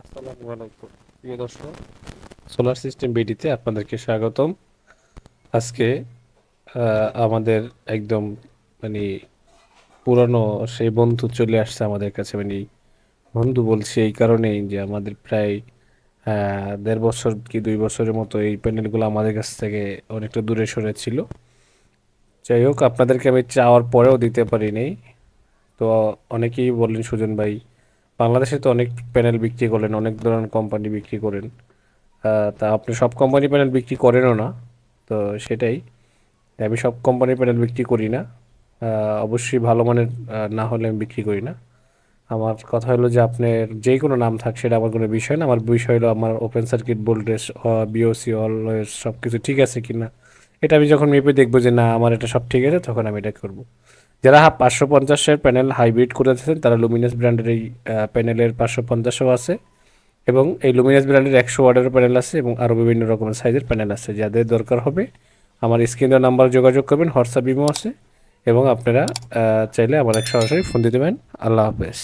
আসসালামু আলাইকুম। প্রিয় দর্শক সোলার সিস্টেম বিডিতে আপনাদেরকে স্বাগতম। আজকে আমাদের একদম মানে পুরনো সেই বন্ধু চলে আসছে আমাদের কাছে। মানে বন্ধু বলছি এই কারণেই যে আমাদের প্রায় দেড় বছর কি দুই বছরের মতো এই প্যানেলগুলো আমাদের কাছ থেকে অনেকটা দূরে সরে ছিল। যাই হোক, আপনাদেরকে আমি চাওয়ার পরেও দিতে পারিনি। তো অনেকেই বললেন, সুজন ভাই বাংলাদেশে তো অনেক প্যানেল বিক্রি করেন অনেক ধরনের কোম্পানি বিক্রি করেন। তা আপনি সব কোম্পানি প্যানেল বিক্রি করেনও না, তো সেটাই। আমি সব কোম্পানি প্যানেল বিক্রি করি না। অবশ্যই ভালো মানের না হলে আমি বিক্রি করি না। আমার কথা হলো যে আপনার যে কোনো নাম থাক, সেটা আমার কোনো বিষয় না। আমার বিষয় হলো আমার open circuit voltage VOC always সব কিছু ঠিক আছে কি না এটা আমি যখন মেপে দেখব যে না, আমার এটা সব ঠিক আছে, তখন আমি এটা করব। যারা পাঁচশো পঞ্চাশের প্যানেল হাইব্রিড করেছেন তারা লুমিনাস ব্র্যান্ডের এই প্যানেলের পাঁচশো পঞ্চাশও আছে এবং এই লুমিনাস ব্র্যান্ডের একশো ওয়ার্ডের প্যানেল আছে এবং আরও বিভিন্ন রকমের সাইজের প্যানেল আছে। যাদের দরকার হবে আমার স্ক্রিনের নাম্বার যোগাযোগ করবেন হোয়াটসঅ্যাপ ইমো আছে এবং আপনারা চাইলে আমার এক সরাসরি ফোন দিতে পারেন। আল্লাহ হাফেজ।